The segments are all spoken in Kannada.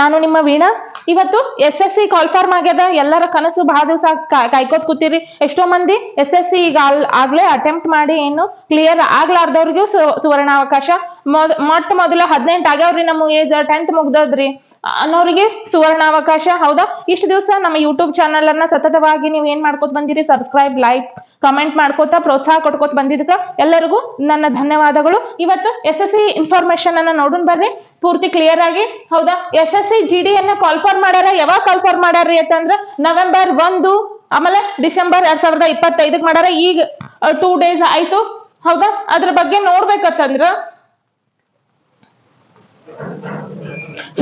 ನಾನು ನಿಮ್ಮ ವೀಣಾ. ಇವತ್ತು ಎಸ್ ಎಸ್ ಸಿ ಕಾಲ್ಫಾರ್ಮ್ ಆಗ್ಯದ. ಎಲ್ಲರ ಕನಸು ಬಹಳ ದಿವಸ ಕಾಯ್ಕೋತ್ ಕೂತಿರಿ. ಎಷ್ಟೋ ಮಂದಿ ಎಸ್ ಎಸ್ ಸಿ ಈಗ ಆಗ್ಲೇ ಅಟೆಂಪ್ಟ್ ಮಾಡಿ ಏನು ಕ್ಲಿಯರ್ ಆಗ್ಲಾರ್ದವ್ರಿಗೂ ಸುವರ್ಣಾವಕಾಶ. ಮೊಟ್ಟ ಮೊದಲ ಹದಿನೆಂಟು ಆಗ್ಯಾವ್ರಿ ನಮ್ಮ ಏಜ್ ಟೆಂತ್ ಮುಗ್ದದ್ರಿ. ಅನ್ನೋರಿಗೆ ಸುವರ್ಣಾವಕಾಶ. ಹೌದಾ? ಇಷ್ಟು ದಿವಸ ನಮ್ಮ ಯೂಟ್ಯೂಬ್ ಚಾನಲ್ ಅನ್ನ ಸತತವಾಗಿ ನೀವು ಏನ್ ಮಾಡ್ಕೊತ ಬಂದಿರಿ? ಸಬ್ಸ್ಕ್ರೈಬ್ ಲೈಕ್ ಕಮೆಂಟ್ ಮಾಡ್ಕೋತಾ ಪ್ರೋತ್ಸಾಹ ಕೊಟ್ಕೋತ ಬಂದಿದ್ದಕ್ಕೆ ಎಲ್ಲರಿಗೂ ನನ್ನ ಧನ್ಯವಾದಗಳು. ಇವತ್ತು ಎಸ್ ಎಸ್ ಸಿ ಇನ್ಫಾರ್ಮೇಶನ್ ಅನ್ನ ನೋಡೋಣ ಬರ್ರಿ. ಪೂರ್ತಿ ಕ್ಲಿಯರ್ ಆಗಿ. ಹೌದಾ? S S C G D ಅನ್ನ ಕಾಲ್ಫಾರ್ ಮಾಡ್ಯಾರ ಯಾವಾಗ ಕಾಲ್ಫಾರ್ ಮಾಡ್ಯಾರ್ರಿ ಅಂತಂದ್ರ ನವೆಂಬರ್ ಒಂದು, ಆಮೇಲೆ ಡಿಸೆಂಬರ್ ಎರಡ್ ಸಾವಿರದ ಇಪ್ಪತ್ತೈದಕ್ಕೆ ಮಾಡ್ಯಾರ ಈಗ ಟೂ ಡೇಸ್ ಆಯ್ತು. ಹೌದಾ? ಅದ್ರ ಬಗ್ಗೆ ನೋಡ್ಬೇಕಂತಂದ್ರ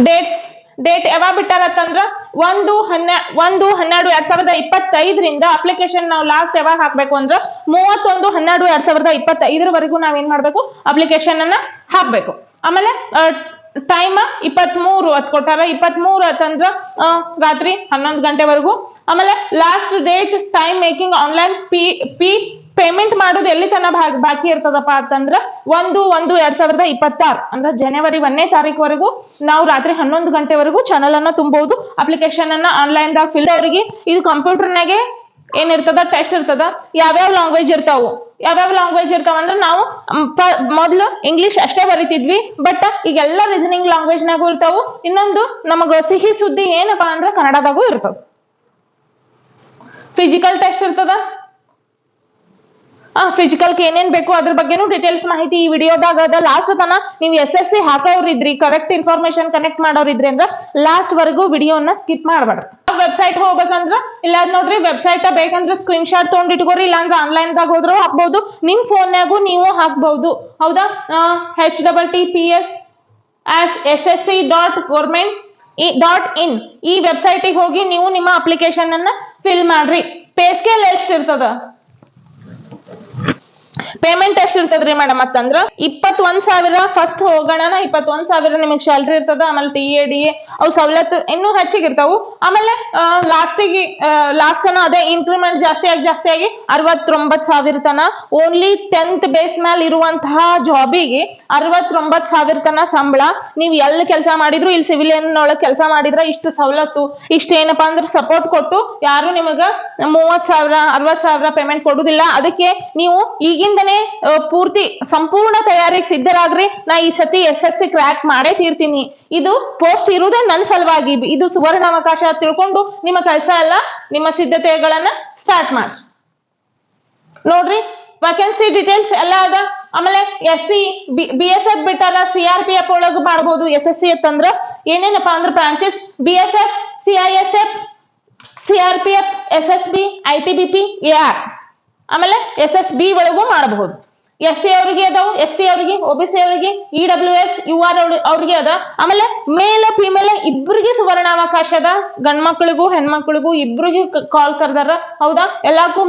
ಡೇಟ್ಸ್ ಡೇಟ್ ಯಾವಾಗ ಬಿಟ್ಟಾರತ್ತಂದ್ರ ಒಂದು ಹನ್ನೆ ಒಂದು ಹನ್ನೆರಡು ಎರಡ್ ಸಾವಿರದ ಇಪ್ಪತ್ತೈದರಿಂದ ಅಪ್ಲಿಕೇಶನ್ ನಾವು ಲಾಸ್ಟ್ ಯಾವಾಗ ಹಾಕ್ಬೇಕು ಅಂದ್ರ ಮೂವತ್ತೊಂದು ಹನ್ನೆರಡು ಎರಡ್ ಸಾವಿರದ ಇಪ್ಪತ್ತೈದರವರೆಗೂ ನಾವ್ ಏನ್ ಮಾಡ್ಬೇಕು? ಅಪ್ಲಿಕೇಶನ್ ಅನ್ನ ಹಾಕ್ಬೇಕು. ಆಮೇಲೆ ಟೈಮ್ ಇಪ್ಪತ್ಮೂರು ಅತ್ ಕೊಟ್ಟಾರ ಇಪ್ಪತ್ಮೂರು ಅಂತಂದ್ರ ಆ, ರಾತ್ರಿ ಹನ್ನೊಂದು ಗಂಟೆವರೆಗೂ. ಆಮೇಲೆ last date time making online P P payment ಮಾಡೋದು ಎಲ್ಲಿ ತನ ಬಾಕಿ ಇರ್ತದಪ್ಪ ಅಂತಂದ್ರ ಒಂದು ಒಂದು, ಎರಡ್ ಸಾವಿರದ ಇಪ್ಪತ್ತಾರು. ಅಂದ್ರೆ ಜನವರಿ ಒಂದನೇ ತಾರೀಕುವರೆಗೂ ನಾವು ರಾತ್ರಿ ಹನ್ನೊಂದು ಗಂಟೆವರೆಗೂ ಚಾನಲ್ ಅನ್ನ ತುಂಬಬಹುದು ಅಪ್ಲಿಕೇಶನ್ ಅನ್ನ ಆನ್ಲೈನ್ ದಾಗ ಫಿಲ್ ಅವರಿಗೆ. ಇದು ಕಂಪ್ಯೂಟರ್ನಾಗೆ ಏನಿರ್ತದ ಟೆಸ್ಟ್ ಇರ್ತದ? ಯಾವ್ಯಾವ ಲ್ಯಾಂಗ್ವೇಜ್ ಇರ್ತಾವು? ಯಾವ್ಯಾವ ಲ್ಯಾಂಗ್ವೇಜ್ ಇರ್ತಾವ ಅಂದ್ರೆ ನಾವು ಮೊದಲು ಇಂಗ್ಲಿಷ್ ಅಷ್ಟೇ ಬರಿತಿದ್ವಿ. ಬಟ್ ಈಗೆಲ್ಲ ರೀಸನಿಂಗ್ ಲ್ಯಾಂಗ್ವೇಜ್ನಾಗೂ ಇರ್ತಾವು. ಇನ್ನೊಂದು ನಮಗ ಸಿಹಿ ಸುದ್ದಿ ಏನಪ್ಪಾ ಅಂದ್ರೆ ಕನ್ನಡದಾಗೂ ಇರ್ತದ. ಫಿಸಿಕಲ್ ಟೆಸ್ಟ್ ಇರ್ತದ. ಫಿಸಿಕಲ್ಗೆ ಏನೇನ್ ಬೇಕು ಅದ್ರ ಬಗ್ಗೆನೂ ಡೀಟೇಲ್ಸ್ ಮಾಹಿತಿ ಈ ವಿಡಿಯೋದಾಗ ಅದ. ಲಾಸ್ಟ್ ತನ ನೀವು ಎಸ್ ಎಸ್ ಸಿ ಹಾಕೋರಿದ್ರಿ ಕರೆಕ್ಟ್ ಇನ್ಫಾರ್ಮೇಶನ್ ಕನೆಕ್ಟ್ ಮಾಡೋರಿದ್ರಿ ಅಂದ್ರೆ ಲಾಸ್ಟ್ ವರೆಗೂ ವಿಡಿಯೋನ ಸ್ಕಿಪ್ ಮಾಡಬಾರ್ದು ವೆಬ್ಸೈಟ್ ಹೋಗ್ಬೇಕಂದ್ರ, ಇಲ್ಲ ನೋಡ್ರಿ ವೆಬ್ಸೈಟ್ ಬೇಕಂದ್ರೆ ಸ್ಕ್ರೀನ್ ಶಾಟ್ ತೊಗೊಂಡಿಟ್ಕೋರಿ ಇಟ್ಕೋರಿ, ಇಲ್ಲಾಂದ್ರ ಆನ್ಲೈನ್ ದಾಗ ಹೋದ್ರು ಹಾಕ್ಬಹುದು ನಿಮ್ ಫೋನ್ಯಾಗು ನೀವು ಹಾಕ್ಬಹುದು ಹೌದಾ? H double T P S ಆಶ್ S S C dot government dot in ಈ ವೆಬ್ಸೈಟಿಗೆ ಹೋಗಿ ನೀವು ನಿಮ್ಮ ಅಪ್ಲಿಕೇಶನ್ ಅನ್ನ ಫಿಲ್ ಮಾಡ್ರಿ. ಪೇ ಸ್ಕೇಲ್ ಎಷ್ಟ್ ಇರ್ತದ? ಪೇಮೆಂಟ್ ಎಷ್ಟ್ ಇರ್ತದ್ರಿ ಮೇಡಮ್ ಅಂತಂದ್ರ ಇಪ್ಪತ್ತೊಂದ್ ಸಾವಿರ ಫಸ್ಟ್ ಹೋಗೋಣ ಇಪ್ಪತ್ತೊಂದ್ ಸಾವಿರ ನಿಮಗ್ ಸ್ಯಾಲ್ರಿ ಇರ್ತದ, ಆಮೇಲೆ ಟಿ ಎ ಡಿ ಎ ಅವು ಸವಲತ್ತು ಇನ್ನು ಹೆಚ್ಚಿಗೆ ಇರ್ತಾವು. ಆಮೇಲೆ ಲಾಸ್ಟಿಗೆ ಲಾಸ್ಟ್ ತನ ಅದೇ ಇನ್ಕ್ರಿಮೆಂಟ್ ಜಾಸ್ತಿ ಆಗಿ ಜಾಸ್ತಿ ಆಗಿ ಅರವತ್ತೊಂಬತ್ ಸಾವಿರ ತನ. ಓನ್ಲಿ ಟೆಂತ್ ಬೇಸ್ ಮೇಲೆ ಇರುವಂತಹ ಜಾಬಿಗೆ ಅರವತ್ತೊಂಬತ್ ಸಾವಿರ ತನ ಸಂಬಳ. ನೀವು ಎಲ್ಲಿ ಕೆಲಸ ಮಾಡಿದ್ರು ಇಲ್ಲಿ ಸಿವಿಲಿಯನ್ ಒಳಗೆ ಕೆಲಸ ಮಾಡಿದ್ರ ಇಷ್ಟು ಸವಲತ್ತು. ಇಷ್ಟ ಏನಪ್ಪಾ ಅಂದ್ರೆ ಸಪೋರ್ಟ್ ಕೊಟ್ಟು ಯಾರು ನಿಮಗ ಮೂವತ್ ಸಾವಿರ ಅರವತ್ ಸಾವಿರ ಪೇಮೆಂಟ್ ಕೊಡುದಿಲ್ಲ. ಅದಕ್ಕೆ ನೀವು ಈಗಿಂದನೇ ಆ, ಪೂರ್ತಿ ಸಂಪೂರ್ಣ ತಯಾರಿಗೆ ಸಿದ್ಧರಾಗ್ರಿ. ನಾ ಈ ಸತಿ ಎಸ್ ಎಸ್ ಸಿ ಕ್ರ್ಯಾಕ್ ಮಾಡೇ ತೀರ್ತೀನಿ. ಇದು ಪೋಸ್ಟ್ ಇರುವುದೇ ನನ್ನ ಸಲುವಾಗಿ. ಇದು ಸುವರ್ಣ ಅವಕಾಶ ತಿಳ್ಕೊಂಡು ನಿಮ್ಮ ಕೆಲಸ ಎಲ್ಲ ನಿಮ್ಮ ಸಿದ್ಧತೆಗಳನ್ನ ಸ್ಟಾರ್ಟ್ ಮಾಡಿ ನೋಡ್ರಿ ವೇಕೆನ್ಸಿ ಡೀಟೇಲ್ಸ್ ಎಲ್ಲ ಅದ. ಆಮೇಲೆ S C B S F ಬಿಟ್ಟಾರ ಸಿ ಆರ್ ಪಿ ಎಫ್ ಒಳಗ್ ಮಾಡ್ಬೋದು ಎಸ್ ಎಸ್ ಸಿ ಅಂತಂದ್ರ ಏನೇನಪ್ಪ ಅಂದ್ರೆ branches B S F C I S F C R P F S S B I T B P A R ಆಮೇಲೆ ಎಸ್ ಎಸ್ ಬಿ ಒಳಗೂ ಮಾಡಬಹುದು. ಎಸ್ ಸಿ ಅವರಿಗೆ ಅದಾವು ಎಸ್ ಟಿ ಅವರಿಗೆ ಒ ಬಿ ಸಿ ಅವರಿಗೆ E W S U R ಅವ್ರಿಗೆ ಅದ. ಆಮೇಲೆ ಮೇಲ್ ಫಿಮೇಲ್ ಇಬ್ಬರಿಗೆ ಸುವರ್ಣಾವಕಾಶ ಅದ. ಗಂಡ್ ಮಕ್ಳಿಗೂ ಹೆಣ್ಮಕ್ಳಿಗೂ ಇಬ್ಬರಿಗೂ ಕಾಲ್ ಕರ್ದಾರ. ಹೌದಾ? ಎಲ್ಲಕ್ಕೂ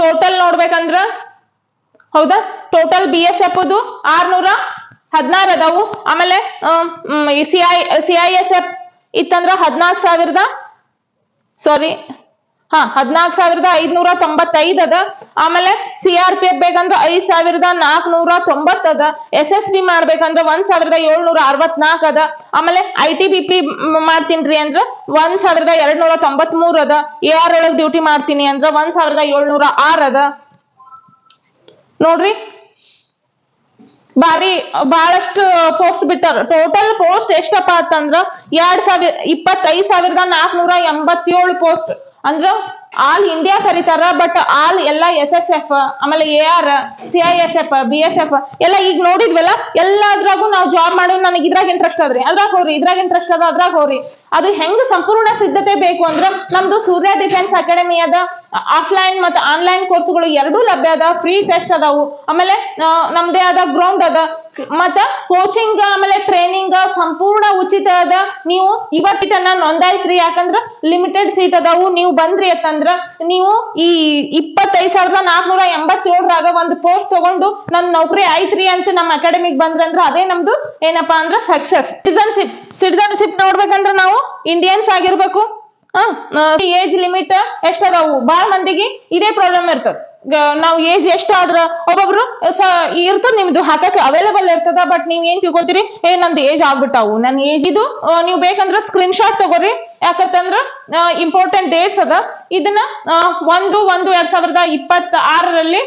ಟೋಟಲ್ ನೋಡ್ಬೇಕಂದ್ರ? ಹೌದಾ? ಟೋಟಲ್ ಬಿ ಎಸ್ ಎಫ್ ಆರ್ನೂರ ಹದಿನಾರು ಅದಾವು. ಆಮೇಲೆ C I C I S F ಇತ್ತಂದ್ರ ಹದಿನಾಲ್ಕು ಸಾವಿರದ ಸಾರಿ ಹಾ, ಹದಿನಾಲ್ಕು ಸಾವಿರದ ಐದ್ನೂರ ತೊಂಬತ್ತೈದ್ ಅದ. ಆಮೇಲೆ ಸಿ ಆರ್ ಪಿ ಎಫ್ ಬೇಕಂದ್ರ ಐದ್ ಸಾವಿರದ ನಾಲ್ಕನೂರ ತೊಂಬತ್ ಅದ. ಎಸ್ ಎಸ್ ಬಿ ಮಾಡ್ಬೇಕಂದ್ರ ಒಂದ್ ಸಾವಿರದ ಏಳ್ನೂರ ಅರವತ್ನಾಕ್ ಅದ. ಆಮೇಲೆ ಐ ಟಿ ಬಿ ಪಿ ಮಾಡ್ತೀನ್ರಿ ಅಂದ್ರ ಒಂದ್ ಸಾವಿರದ ಎರಡ್ ನೂರ ತೊಂಬತ್ ಮೂರ್ ಅದ. ಎ ಆರ್ ಒಳಗ್ ಡ್ಯೂಟಿ ಮಾಡ್ತೀನಿ ಅಂದ್ರ ಒಂದ್ ಸಾವಿರದ ಏಳ್ನೂರ ಆರ್ ಅದ. ನೋಡ್ರಿ. ಬಾರಿ ಬಹಳಷ್ಟು ಪೋಸ್ಟ್ ಬಿಟ್ಟಾರ. ಟೋಟಲ್ ಪೋಸ್ಟ್ ಎಷ್ಟಪ್ಪ ಅಂತಂದ್ರ ಎರಡ್ ಸಾವಿರ, ಇಪ್ಪತ್ತೈದ್ ಸಾವಿರದ ನಾಲ್ಕನೂರ ಎಂಬತ್ತೇಳು ಪೋಸ್ಟ್ ಅಂದ್ರ ಆಲ್ ಇಂಡಿಯಾ ಕರೀತಾರ ಬಟ್ ಆಲ್ ಎಲ್ಲ ಎಸ್ ಎಸ್ ಎಫ್ ಆಮೇಲೆ A R C I S F B S F ಎಲ್ಲ ಈಗ ನೋಡಿದ್ವಲ್ಲ, ಎಲ್ಲದ್ರಾಗೂ ನಾವು ಜಾಬ್ ಮಾಡೋದು ನನಗೆ ಇದ್ರಾಗ ಇಂಟ್ರೆಸ್ಟ್ ಅದ್ರಿ ಅದ್ರಾಗ ಹೋಗ್ರಿ, ಇದ್ರಾಗ ಇಂಟ್ರೆಸ್ಟ್ ಅದ ಅದ್ರಾಗ ಹೋಗ್ರಿ. ಅದು ಹೆಂಗ್ ಸಂಪೂರ್ಣ ಸಿದ್ಧತೆ ಬೇಕು ಅಂದ್ರ ನಮ್ದು ಸೂರ್ಯ ಡಿಫೆನ್ಸ್ ಅಕಾಡೆಮಿ ಅದ ಆಫ್ಲೈನ್ ಮತ್ತೆ ಆನ್ಲೈನ್ ಕೋರ್ಸ್ಗಳು ಎರಡೂ ಲಭ್ಯ ಅದ ಫ್ರೀ ಟೆಸ್ಟ್ ಅದಾವು. ಆಮೇಲೆ ನಮ್ದೇ ಆದ ಗ್ರೌಂಡ್ ಅದ. ಮತ್ತ ಕೋಚಿಂಗ್ ಆಮೇಲೆ ಟ್ರೈನಿಂಗ್ ಸಂಪೂರ್ಣ ಉಚಿತ ಅದ. ನೀವು ಇವತ್ತಿನ ನೋಂದಾಯಿಸ್ರಿ, ಯಾಕಂದ್ರ ಲಿಮಿಟೆಡ್ ಸೀಟ್ ಅದಾವು. ನೀವು ಬಂದ್ರಿ ಅಂತಂದ್ರ ನೀವು ಈ ಇಪ್ಪತ್ತೈದು ಸಾವಿರದ ನಾಲ್ಕನೂರ ಎಂಬತ್ತೇಳರಾಗ ಒಂದು ಪೋಸ್ಟ್ ತಗೊಂಡು ನನ್ನ ನೌಕರಿ ಐತ್ರಿ ಅಂತ ನಮ್ಮ ಅಕಾಡೆಮಿಗ್ ಬಂದ್ರಂದ್ರ ಅದೇ ನಮ್ದು ಏನಪ್ಪಾ ಅಂದ್ರ ಸಕ್ಸಸ್ ಸಿಟಿಸನ್ಶಿಪ್ ಸಿಟಿಸನ್ಶಿಪ್ ನೋಡ್ಬೇಕಂದ್ರ ನಾವು ಇಂಡಿಯನ್ಸ್ ಆಗಿರ್ಬೇಕು. ಏಜ್ ಲಿಮಿಟ್ ಎಷ್ಟದಾವು ಬಾಳ ಮಂದಿಗೆ ಇದೇ ಪ್ರಾಬ್ಲಮ್ ಇರ್ತದ. ನಾವು ಏಜ್ ಎಷ್ಟಾದ್ರ? ಒಬ್ಬೊಬ್ರು, ಸ, ಇರ್ತದ ನಿಮ್ದು ಹಾಕಕ್ ಅವೈಲೇಬಲ್ ಇರ್ತದ ಬಟ್ ನೀವ್ ಏನ್ ತಿಳ್ಕೊತೀರಿ? ಏ, ನಂದು ಏಜ್ ಆಗ್ಬಿಟ್ಟಾವು. ನನ್ ಏಜ್ ಇದು ನೀವು ಬೇಕಂದ್ರ ಸ್ಕ್ರೀನ್ ಶಾಟ್ ತಗೋರಿ. ಯಾಕಂತಂದ್ರ ಇಂಪಾರ್ಟೆಂಟ್ ಡೇಟ್ಸ್ ಅದ. ಇದನ್ನ ಒಂದು ಒಂದು ಎರಡ್ ಸಾವಿರದ ಇಪ್ಪತ್ತ ಆರರಲ್ಲಿ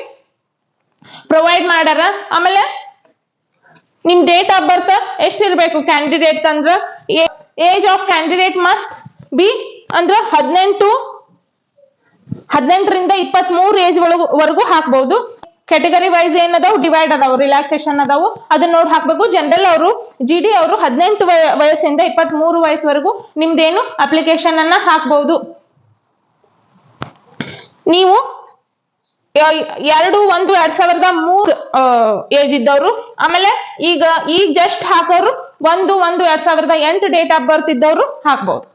ಪ್ರೊವೈಡ್ ಮಾಡ್ಯಾರ. ಆಮೇಲೆ ನಿಮ್ ಡೇಟ್ ಆಫ್ ಬರ್ತ್ ಎಷ್ಟಿರ್ಬೇಕು ಕ್ಯಾಂಡಿಡೇಟ್ ಅಂದ್ರ age of candidate must be ಅಂದ್ರ ಹದಿನೆಂಟು, ಹದಿನೆಂಟರಿಂದ ಇಪ್ಪತ್ತ್ ಮೂರು ಏಜ್ ವರೆಗೂ ಹಾಕ್ಬಹುದು ಕೆಟಗರಿ ವೈಸ್ ಏನ್ ಅದಾವು ಡಿವೈಡ್ ಅದಾವ ರಿಲ್ಯಾಕ್ಸೇಷನ್ ಅದಾವು. ಅದನ್ನ ನೋಡಿ ಹಾಕ್ಬೇಕು. ಜನರಲ್ ಅವರು ಜಿ ಡಿ ಅವರು ಹದಿನೆಂಟು ವಯಸ್ಸಿಂದ ಇಪ್ಪತ್ತ್ ಮೂರು ವಯಸ್ಸುವರೆಗೂ ನಿಮ್ದೇನು ಅಪ್ಲಿಕೇಶನ್ ಅನ್ನ ಹಾಕ್ಬಹುದು ನೀವು ಎರಡು, ಒಂದು, ಎರಡ್ ಸಾವಿರದ ಮೂರ್ ಏಜ್ ಇದ್ದವರು ಆಮೇಲೆ ಈಗ ಈಗ ಜಸ್ಟ್ ಹಾಕೋರು ಒಂದು ಒಂದು, ಎರಡ್ ಸಾವಿರದ ಎಂಟು ಡೇಟ್ ಆಫ್ ಬರ್ತ್ ಇದ್ದವರು ಹಾಕ್ಬಹುದು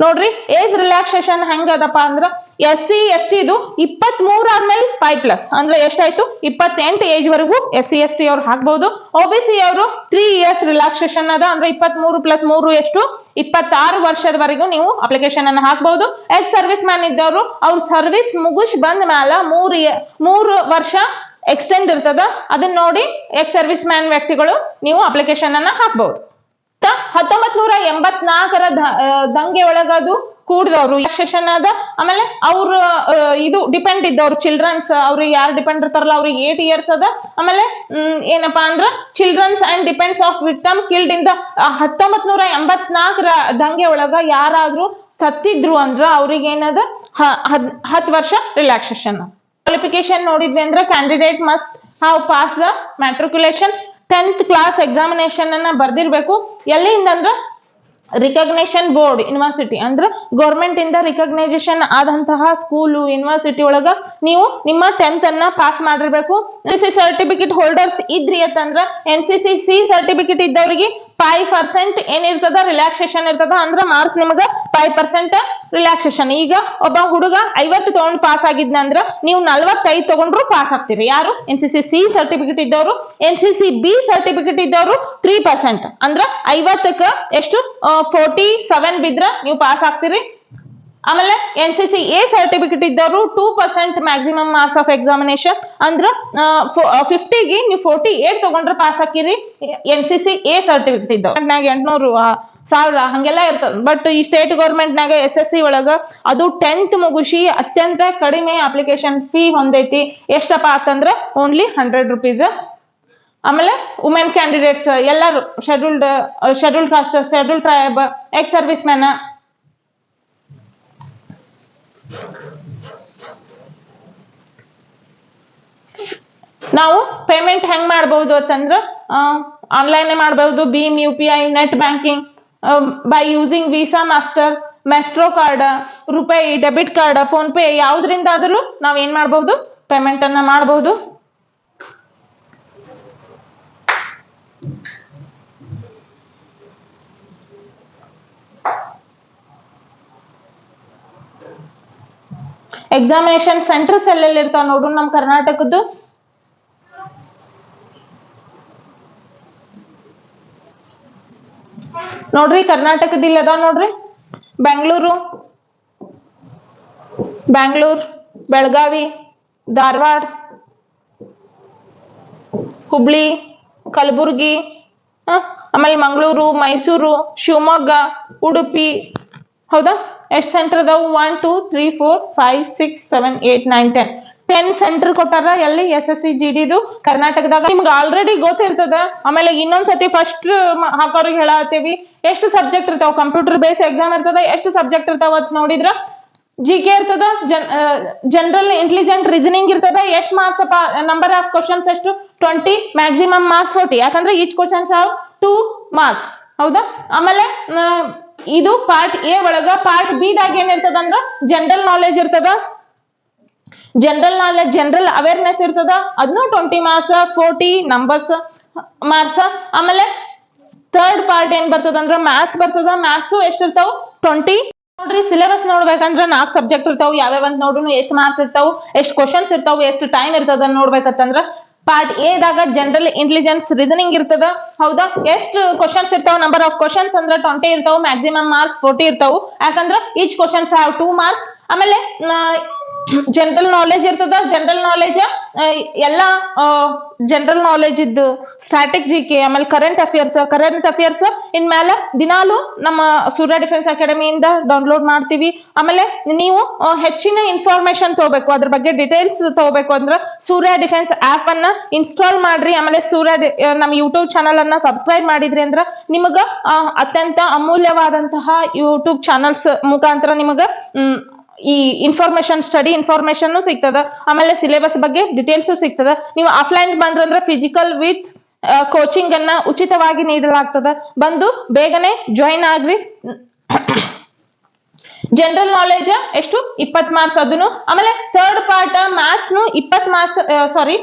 ನೋಡ್ರಿ ಏಜ್ ರಿಲ್ಯಾಕ್ಸೇಷನ್ ಹೆಂಗದಪ್ಪ ಅಂದ್ರ ಎಸ್ ಸಿ ಎಸ್ ಟಿ ಇದು ಇಪ್ಪತ್ತ್ ಮೂರ್ ಆದ್ಮೇಲೆ ಫೈವ್ ಪ್ಲಸ್ ಅಂದ್ರೆ ಎಷ್ಟಾಯ್ತು? ಇಪ್ಪತ್ತೆಂಟು ಏಜ್ ವರೆಗೂ ಎಸ್ ಸಿ ಎಸ್ ಟಿ ಅವ್ರು ಹಾಕ್ಬಹುದು ಒ ಬಿ ಸಿ ಅವರು ತ್ರೀ ಇಯರ್ಸ್ ರಿಲ್ಯಾಕ್ಸೇಷನ್ ಅದ, ಅಂದ್ರೆ ಇಪ್ಪತ್ತ್ ಮೂರು ಪ್ಲಸ್ ಮೂರು ಎಷ್ಟು? ಇಪ್ಪತ್ತಾರು ವರ್ಷದವರೆಗೂ ನೀವು ಅಪ್ಲಿಕೇಶನ್ ಅನ್ನ ಹಾಕ್ಬಹುದು ಎಕ್ಸ್ ಸರ್ವಿಸ್ ಮ್ಯಾನ್ ಇದ್ದವರು, ಅವ್ರ ಸರ್ವಿಸ್ ಮುಗಿಸ್ ಬಂದ ಮ್ಯಾಲ ಮೂರು ಮೂರು ವರ್ಷ ಎಕ್ಸ್ಟೆಂಡ್ ಇರ್ತದ. ಅದನ್ನ ನೋಡಿ ಎಕ್ಸ್ ಸರ್ವಿಸ್ ಮ್ಯಾನ್ ವ್ಯಕ್ತಿಗಳು ನೀವು ಅಪ್ಲಿಕೇಶನ್ ಅನ್ನ ಹಾಕ್ಬಹುದು ಹತ್ತೊಂಬತ್ ನೂರ ಎಂಬತ್ನಾಲ್ಕರ ದಂಗೆ ಒಳಗದು ಕೂಡಿದವರು ಸೆಷನ್ ಅದ ಆಮೇಲೆ ಅವ್ರ ಇದು ಡಿಪೆಂಡ್ ಇದ್ದವ್ರು ಚಿಲ್ಡ್ರನ್ಸ್ ಅವ್ರಿಗೆ ಯಾರು ಡಿಪೆಂಡ್ ಇರ್ತಾರಲ್ಲ, ಅವ್ರಿಗೆ ಏಟ್ ಇಯರ್ಸ್ ಅದ. ಆಮೇಲೆ ಏನಪ್ಪಾ ಅಂದ್ರ children and depends of victim killed ಇಂದ ಹತ್ತೊಂಬತ್ ನೂರ ಎಂಬತ್ನಾಲ್ಕರ ದಂಗೆ ಒಳಗ ಯಾರಾದ್ರೂ ಸತ್ತಿದ್ರು ಅಂದ್ರ ಅವ್ರಿಗೆ ಏನದ ಹ- ಹದ್- ಹತ್ತು ವರ್ಷ ರಿಲ್ಯಾಕ್ಸೇಷನ್ ಕ್ವಾಲಿಫಿಕೇಶನ್ ನೋಡಿದ್ವಿ ಅಂದ್ರೆ candidate must have pass the matriculation tenth class examination ಅನ್ನ ಬರ್ದಿರ್ಬೇಕು. ಎಲ್ಲಿಂದ ಅಂದ್ರ ರಿಕಗ್ನೇಷನ್ ಬೋರ್ಡ್ ಯೂನಿವರ್ಸಿಟಿ ಅಂದ್ರೆ ಗೌರ್ಮೆಂಟ್ ಇಂದ ರಿಕಗ್ನೈಸೇಷನ್ ಆದಂತಹ ಸ್ಕೂಲು ಯೂನಿವರ್ಸಿಟಿ ಒಳಗ ನೀವು ನಿಮ್ಮ ಟೆಂತ್ ಅನ್ನ ಪಾಸ್ ಮಾಡಿರ್ಬೇಕು. ಸಿ ಸರ್ಟಿಫಿಕೇಟ್ ಹೋಲ್ಡರ್ಸ್ ಇದ್ರಿ ಅಂತಂದ್ರ N C C C certificate ಇದ್ದವರಿಗೆ ಫೈವ್ ಪರ್ಸೆಂಟ್ ಏನಿರ್ತದ ರಿಲ್ಯಾಕ್ಸೇಷನ್ ಇರ್ತದ ಅಂದ್ರ ಮಾರ್ಕ್ಸ್ ನಿಮಗ ಫೈವ್ ಪರ್ಸೆಂಟ್ ರಿಲ್ಯಾಕ್ಸೇಷನ್ ಈಗ ಒಬ್ಬ ಹುಡುಗ ಐವತ್ತು ತಗೊಂಡ್ ಪಾಸ್ ಆಗಿದ್ನಂದ್ರ ನೀವು ನಲ್ವತ್ತೈದು ತಗೊಂಡ್ರು ಪಾಸ್ ಆಗ್ತೀರಿ. ಯಾರು? N C C C certificate ಇದ್ದವರು. N C C B certificate ಇದ್ದವರು ತ್ರೀ ಪರ್ಸೆಂಟ್ ಅಂದ್ರ ಐವತ್ತಕ್ಕ ಎಷ್ಟು? ಫೋರ್ಟಿ ಸೆವೆನ್ ಬಿದ್ರ ನೀವು ಪಾಸ್ ಆಗ್ತೀರಿ. ಆಮೇಲೆ N C C A certificate ಇದ್ದವರು two percent maximum marks of examination ಅಂದ್ರ ಫಿಫ್ಟಿಗೆ ನೀವು ಫೋರ್ಟಿ ಏಟ್ ತಗೊಂಡ್ರೆ ಪಾಸ್ ಹಾಕಿರಿ. N C C A certificate ಇದ್ದವ್ರು. ಎಂಟ್ನೂರು ಸಾವಿರ, ಹಂಗೆಲ್ಲ ಇರ್ತದ. ಬಟ್ ಈ ಸ್ಟೇಟ್ ಗೌರ್ಮೆಂಟ್ನಾಗ ಎಸ್ ಎಸ್ ಸಿ ಒಳಗ ಅದು ಟೆಂತ್ ಮುಗಿಸಿ ಅತ್ಯಂತ ಕಡಿಮೆ ಅಪ್ಲಿಕೇಶನ್ ಫೀ ಹೊಂದೈತಿ. ಎಷ್ಟಪ್ಪ ಅಂತಂದ್ರ ಓನ್ಲಿ ಹಂಡ್ರೆಡ್ ರುಪೀಸ್ ಆಮೇಲೆ ವುಮೆನ್ ಕ್ಯಾಂಡಿಡೇಟ್ಸ್ ಎಲ್ಲರೂ scheduled scheduled caste scheduled tribe ex service man ನಾವು ಪೇಮೆಂಟ್ ಹೆಂಗ್ ಮಾಡ್ಬೋದು ಅಂತಂದ್ರ ಆನ್ಲೈನ್ ಮಾಡ್ಬೋದು Bhim, U P I, net banking. By using Visa Master Maestro card RuPay debit card PhonePe ಯಾವ್ದ್ರಿಂದಾದ್ರೂ ನಾವು ಏನ್ ಮಾಡಬಹುದು ಪೇಮೆಂಟ್ ಅನ್ನ ಮಾಡಬಹುದು ಎಕ್ಸಾಮಿನೇಷನ್ ಸೆಂಟರ್ಸ್ ಎಲ್ಲೆಲ್ಲಿ ಇರ್ತಾವ ನೋಡು ನಮ್ಮ ಕರ್ನಾಟಕದ್ದು. ನೋಡ್ರಿ ಕರ್ನಾಟಕದ ಅದ ನೋಡ್ರಿ. ಬೆಂಗಳೂರು ಬೆಂಗಳೂರು ಬೆಳಗಾವಿ, ಧಾರವಾಡ, ಹುಬ್ಳಿ, ಕಲಬುರ್ಗಿ ಆಮೇಲೆ ಮಂಗಳೂರು, ಮೈಸೂರು, ಶಿವಮೊಗ್ಗ, ಉಡುಪಿ. ಹೌದಾ? ಎಷ್ಟು ಸೆಂಟರ್ ಅದಾವು? One two three four five six seven eight nine ten ten centre ಕೊಟ್ಟಾರ ಎಲ್ಲಿ ಎಸ್ ಎಸ್ ಸಿ ಜಿ ಡಿದು ಕರ್ನಾಟಕದಾಗ. ನಿಮ್ಗೆ ಆಲ್ರೆಡಿ ಗೊತ್ತಿರ್ತದ? ಆಮೇಲೆ ಇನ್ನೊಂದ್ಸತಿ ಫಸ್ಟ್ ಹಾಕೋರಿಗೆ ಹೇಳತ್ತೀವಿ. ಎಷ್ಟು ಸಬ್ಜೆಕ್ಟ್ ಇರ್ತಾವ? ಕಂಪ್ಯೂಟರ್ ಬೇಸ್ ಎಕ್ಸಾಮ್ ಇರ್ತದ? ಎಷ್ಟು ಸಬ್ಜೆಕ್ಟ್ ಇರ್ತಾವ ಅಂತ ನೋಡಿದ್ರ? ಜಿ ಕೆ ಇರ್ತದ ಜನ್ ಜನರಲ್ ಇಂಟೆಲಿಜೆಂಟ್ ರೀಸನಿಂಗ್ ಇರ್ತದ. ಎಷ್ಟು ಮಾರ್ಕ್ಸ್ ನಂಬರ್ ಆಫ್ ಕ್ವಶನ್ಸ್ ಎಷ್ಟು? ಟ್ವೆಂಟಿ ಮ್ಯಾಕ್ಸಿಮಮ್ ಮಾರ್ಕ್ಸ್ ಫೋರ್ಟಿ ಯಾಕಂದ್ರೆ each questions have two marks ಹೌದಾ? ಆಮೇಲೆ ಇದು ಪಾರ್ಟ್ ಎ ಒಳಗ ಪಾರ್ಟ್ ಬಿ ದಾಗ ಏನಿರ್ತದ ಅಂದ್ರ ಜನರಲ್ ನಾಲೆಜ್ ಇರ್ತದ. ಜನರಲ್ ನಾಲೆಜ್ ಜನರಲ್ ಅವೇರ್ನೆಸ್ ಇರ್ತದ? ಅದನ್ನು twenty marks forty numbers marks ಆಮೇಲೆ ಥರ್ಡ್ ಪಾರ್ಟ್ ಏನ್ ಬರ್ತದ ಅಂದ್ರ ಮ್ಯಾಥ್ಸ್ ಬರ್ತದ ಮ್ಯಾಥ್ಸ್ ಎಷ್ಟಿರ್ತಾವ? ಟ್ವೆಂಟಿ ನೋಡ್ರಿ ಸಿಲೆಬಸ್ ನೋಡ್ಬೇಕಂದ್ರ ನಾಲ್ಕು ಸಬ್ಜೆಕ್ಟ್ ಇರ್ತಾವ. ಯಾವ್ಯಾವ ಅಂತ ನೋಡ್ರು ಎಷ್ಟು ಮಾರ್ಕ್ಸ್ ಇರ್ತಾವ, ಎಷ್ಟು ಕ್ವಶನ್ಸ್ ಇರ್ತಾವ, ಎಷ್ಟು ಟೈಮ್ ಇರ್ತದ ನೋಡ್ಬೇಕಂತಂದ್ರ ಪಾರ್ಟ್ ಎ ದಾಗ ಜನರಲ್ ಇಂಟೆಲಿಜೆನ್ಸ್ ರೀಸನಿಂಗ್ ಇರ್ತದ. ಹೌದಾ? ಎಷ್ಟು ಕ್ವಶನ್ಸ್ ಇರ್ತಾವ? ನಂಬರ್ ಆಫ್ ಕ್ವಶನ್ಸ್ ಅಂದ್ರ ಟ್ವೆಂಟಿ ಇರ್ತಾವ ಮ್ಯಾಕ್ಸಿಮಮ್ ಮಾರ್ಕ್ಸ್ ಫೋರ್ಟಿ ಇರ್ತಾವ. ಯಾಕಂದ್ರ each questions have two marks ಆಮೇಲೆ ಜನರಲ್ ನಾಲೆಜ್ ಇರ್ತದ ಜನರಲ್ ನಾಲೆಜ್ ಎಲ್ಲ ಜನರಲ್ ನಾಲೆಜ್ ಇದ್ದು ಸ್ಟ್ರಾಟಿಕ್ ಜಿ ಕೆ ಆಮೇಲೆ ಕರೆಂಟ್ ಅಫೇರ್ಸ್ ಕರೆಂಟ್ ಅಫೇರ್ಸ್ ಇನ್ ಮೇಲೆ ದಿನಾಲು ನಮ್ಮ ಸೂರ್ಯ ಡಿಫೆನ್ಸ್ ಅಕಾಡೆಮಿಯಿಂದ ಡೌನ್ಲೋಡ್ ಮಾಡ್ತೀವಿ. ಆಮೇಲೆ ನೀವು ಹೆಚ್ಚಿನ ಇನ್ಫಾರ್ಮೇಶನ್ ತಗೋಬೇಕು, ಅದ್ರ ಬಗ್ಗೆ ಡೀಟೇಲ್ಸ್ ತಗೋಬೇಕು ಅಂದ್ರೆ ಸೂರ್ಯ ಡಿಫೆನ್ಸ್ ಆಪ್ ಅನ್ನ ಇನ್ಸ್ಟಾಲ್ ಮಾಡ್ರಿ. ಆಮೇಲೆ ಸೂರ್ಯ ನಮ್ಮ ಯೂಟ್ಯೂಬ್ ಚಾನಲ್ ಅನ್ನ ಸಬ್ಸ್ಕ್ರೈಬ್ ಮಾಡಿದ್ರಿ ಅಂದ್ರೆ ನಿಮಗ ಅತ್ಯಂತ ಅಮೂಲ್ಯವಾದಂತಹ ಯೂಟ್ಯೂಬ್ ಚಾನಲ್ಸ್ ಮುಖಾಂತರ ನಿಮಗ ಈ ಇನ್ಫಾರ್ಮೇಶನ್ ಸ್ಟಡಿ ಇನ್ಫಾರ್ಮೇಶನ್ ಸಿಗ್ತದ. ಆಮೇಲೆ ಸಿಲೆಬಸ್ ಬಗ್ಗೆ ಡಿಟೇಲ್ಸ್ ಸಿಗ್ತದ. ನೀವು ಆಫ್ಲೈನ್ ಬಂದ್ರಂದ್ರೆ ಫಿಸಿಕಲ್ ವಿತ್ ಕೋಚಿಂಗ್ ಅನ್ನ ಉಚಿತವಾಗಿ ನೀಡಲಾಗ್ತದ. ಬಂದು ಬೇಗನೆ ಜಾಯಿನ್ ಆಗ್ರಿ. ಜನರಲ್ ನಾಲೆಜ್ ಎಷ್ಟು? ಇಪ್ಪತ್ ಮಾರ್ಕ್ಸ್ ಅದನ್ನು ಆಮೇಲೆ ಥರ್ಡ್ ಪಾರ್ಟ್ ಮ್ಯಾಥ್ಸ್ ಇಪ್ಪತ್ ಮಾರ್ಕ್ಸ್ ಸಾರಿ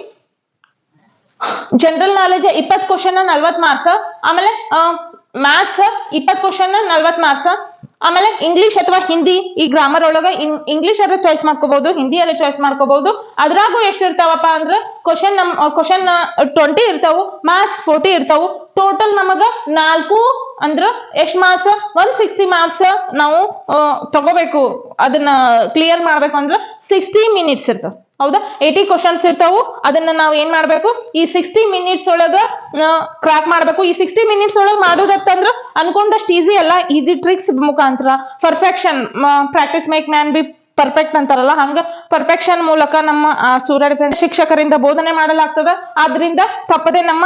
ಜನರಲ್ ನಾಲೆಜ್ ಇಪ್ಪತ್ ಕ್ವಶನ್ ನಲ್ವತ್ ಮಾರ್ಕ್ಸ್ ಆಮೇಲೆ ಮ್ಯಾಥ್ಸ್ ಇಪ್ಪತ್ ಕ್ವಶನ್ ನಲ್ವತ್ ಮಾರ್ಕ್ಸ್ ಆಮೇಲೆ ಇಂಗ್ಲಿಷ್ ಅಥವಾ ಹಿಂದಿ ಈ ಗ್ರಾಮರ್ ಒಳಗೆ ಇಂಗ್ಲಿಷ್ ಅದ್ರ ಚಾಯ್ಸ್ ಮಾಡ್ಕೋಬಹುದು ಹಿಂದಿ ಅದ್ರ ಚಾಯ್ಸ್ ಮಾಡ್ಕೋಬಹುದು ಅದ್ರಾಗೂ ಎಷ್ಟು ಇರ್ತಾವಪ್ಪ ಅಂದ್ರೆ ಕ್ವಶನ್ ನಮ್ ಕ್ವಶನ್ ಟ್ವೆಂಟಿ ಇರ್ತಾವು ಮಾರ್ಕ್ಸ್ ಫೋರ್ಟಿ ಇರ್ತಾವು. ಟೋಟಲ್ ನಮಗ ನಾಲ್ಕು ಅಂದ್ರ ಎಷ್ಟ್ ಮಾರ್ಕ್ಸ್ ಒನ್ ಸಿಕ್ಸ್ಟಿ ಮಾರ್ಕ್ಸ್ ನಾವು ತಗೋಬೇಕು. ಅದನ್ನ ಕ್ಲಿಯರ್ ಮಾಡ್ಬೇಕು ಅಂದ್ರೆ ಸಿಕ್ಸ್ಟಿ ಮಿನಿಟ್ಸ್ ಇರ್ತಾವ ಹೌದಾ? ಏಯ್ಟಿ ಕ್ವಶನ್ಸ್ ಇರ್ತಾವು. ಅದನ್ನ ನಾವು ಏನ್ ಮಾಡ್ಬೇಕು? ಈ ಸಿಕ್ಸ್ಟಿ ಮಿನಿಟ್ಸ್ ಒಳಗ ಕ್ರಾಕ್ ಮಾಡ್ಬೇಕು. ಈ ಸಿಕ್ಸ್ಟಿ ಮಿನಿಟ್ಸ್ ಒಳಗ ಮಾಡೋದತ್ತಂದ್ರ ಅನ್ಕೊಂಡಷ್ಟು ಈಸಿ ಅಲ್ಲ. ಈಸಿ ಟ್ರಿಕ್ಸ್ ಮುಖಾಂತರ. Perfection practice make man be perfect ಅಂತಾರಲ್ಲ. ಹಂಗ ಪರ್ಫೆಕ್ಷನ್ ಮೂಲಕ ನಮ್ಮ ಸೂರ್ಯ ಶಿಕ್ಷಕರಿಂದ ಬೋಧನೆ ಮಾಡಲಾಗ್ತದ. ಆದ್ರಿಂದ ತಪ್ಪದೆ ನಮ್ಮ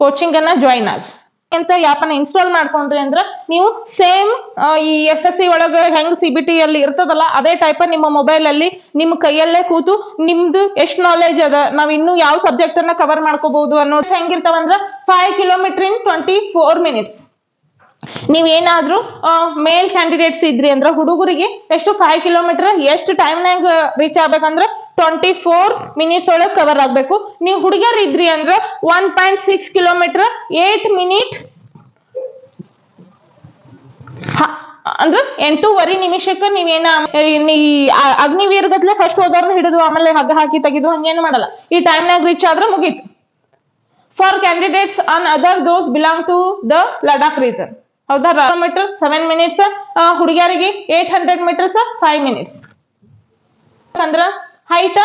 ಕೋಚಿಂಗ್ ಅನ್ನ ಜಾಯಿನ್ ಆಗಿ. ಅಂತ ಯಾಪನ ಇನ್ಸ್ಟಾಲ್ ಮಾಡ್ಕೊಂಡ್ರಿ ಅಂದ್ರ ನೀವು ಸೇಮ್ ಈ ಎಸ್ ಎಸ್ ಸಿ ಒಳಗ ಹೆಂಗ್ ಸಿ ಬಿ ಟಿ ಅಲ್ಲಿ ಇರ್ತದಲ್ಲ, ಅದೇ ಟೈಪ್ ನಿಮ್ಮ ಮೊಬೈಲ್ ಅಲ್ಲಿ ನಿಮ್ಮ ಕೈಯಲ್ಲೇ ಕೂತು ನಿಮ್ದು ಎಷ್ಟ್ ನಾಲೆಜ್ ಅದ, ನಾವ್ ಇನ್ನು ಯಾವ ಸಬ್ಜೆಕ್ಟ್ ಅನ್ನ ಕವರ್ ಮಾಡ್ಕೋಬಹುದು ಅನ್ನೋದು ಹೆಂಗಿರ್ತಾವಂದ್ರ five kilometre in twenty four minutes ನೀವ್ ಏನಾದ್ರೂ ಮೇಲ್ ಕ್ಯಾಂಡಿಡೇಟ್ಸ್ ಇದ್ರಿ ಅಂದ್ರ ಹುಡುಗರಿಗೆ ಎಷ್ಟು ಫೈವ್ ಕಿಲೋಮೀಟರ್ ಎಷ್ಟು ಟೈಮ್ನಾಗ ರೀಚ್ ಆಗ್ಬೇಕಂದ್ರ ಟ್ವೆಂಟಿ ಫೋರ್ ಮಿನಿಟ್ಸ್ ಒಳಗೆ ಕವರ್ ಆಗಬೇಕು. ನೀವು ಹುಡುಗರು ಇದ್ರಿ ಅಂದ್ರೆ one point six kilometre eight minute ಅಂದ್ರೆ ಎಂಟೂವರೆ ನಿಮಿಷಕ್ಕೆ ನೀವೇನ ಅಗ್ನಿವೀರ್ಗತ್ಲೆ ಅಗ್ನಿವೀರ್ ಫಸ್ಟ್ ಹೋದವ್ರನ್ನ ಹಿಡಿದು ಆಮೇಲೆ ಹಗ್ಗ ಹಾಕಿ ತೆಗೆದು ಹಂಗೇನು ಮಾಡಲ್ಲ. ಈ ಟೈಮ್ನಾಗ ರೀಚ್ ಆದ್ರೆ ಮುಗೀತು. For candidates on other those belong to the Ladakh region ಹೌದಾ ಮೀಟರ್ ಸೆವೆನ್ ಮಿನಿಟ್ಸ್ ಹುಡುಗಿಯರಿಗೆ eight hundred metres five minutes ಅಂದ್ರ ಹೈಟ್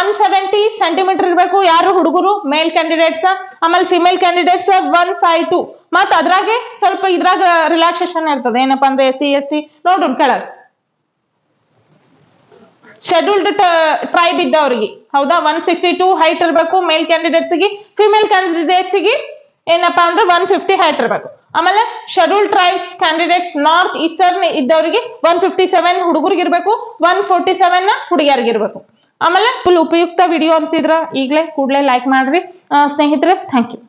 ಒನ್ ಸೆವೆಂಟಿ ಸೆಂಟಿಮೀಟರ್ ಇರಬೇಕು. ಯಾರು ಹುಡುಗರು? ಮೇಲ್ ಕ್ಯಾಂಡಿಡೇಟ್ಸ್ ಆಮೇಲೆ female candidates one five two ಮತ್ ಅದ್ರಾಗೆ ಸ್ವಲ್ಪ ಇದ್ರಾಗ ರಿಲ್ಯಾಕ್ಸೇಷನ್ ಇರ್ತದೆ. ಏನಪ್ಪಾ ಅಂದ್ರೆ ಎಸ್ ಸಿ ಎಸ್ ಸಿ ನೋಡ್ರಿ ಕೆಳಗ್. ಶೆಡ್ಯೂಲ್ಡ್ ಟ್ರೈಬ್ ಇದ್ದವ್ರಿಗೆ. ಹೌದಾ? ಒನ್ ಸಿಕ್ಸ್ಟಿ ಟೂ ಹೈಟ್ ಇರಬೇಕು. ಮೇಲ್ ಕ್ಯಾಂಡಿಡೇಟ್ಸ್ಗೆ ಫಿಮೇಲ್ ಕ್ಯಾಂಡಿಡೇಟ್ಸ್ಗೆ ಏನಪ್ಪಾ ಅಂದ್ರೆ ಒನ್ ಫಿಫ್ಟಿ ಹೈಟ್ ಇರಬೇಕು. ಆಮೇಲೆ schedule tribes candidates north eastern ಇದ್ದವರಿಗೆ ಒನ್ ಫಿಫ್ಟಿ ಸೆವೆನ್ ಹುಡುಗರಿಗೆ ಇರಬೇಕು ಒನ್ ಫೋರ್ಟಿ ಸೆವೆನ್ ಹುಡುಗಿಯರಿಗೆ ಇರಬೇಕು ಆಮೇಲೆ ಫುಲ್ ಉಪಯುಕ್ತ ವಿಡಿಯೋ ಅನ್ಸಿದ್ರ ಈಗಲೇ ಕೂಡಲೇ ಲೈಕ್ ಮಾಡ್ರಿ ಆ, ಸ್ನೇಹಿತರೆ ಥ್ಯಾಂಕ್ ಯು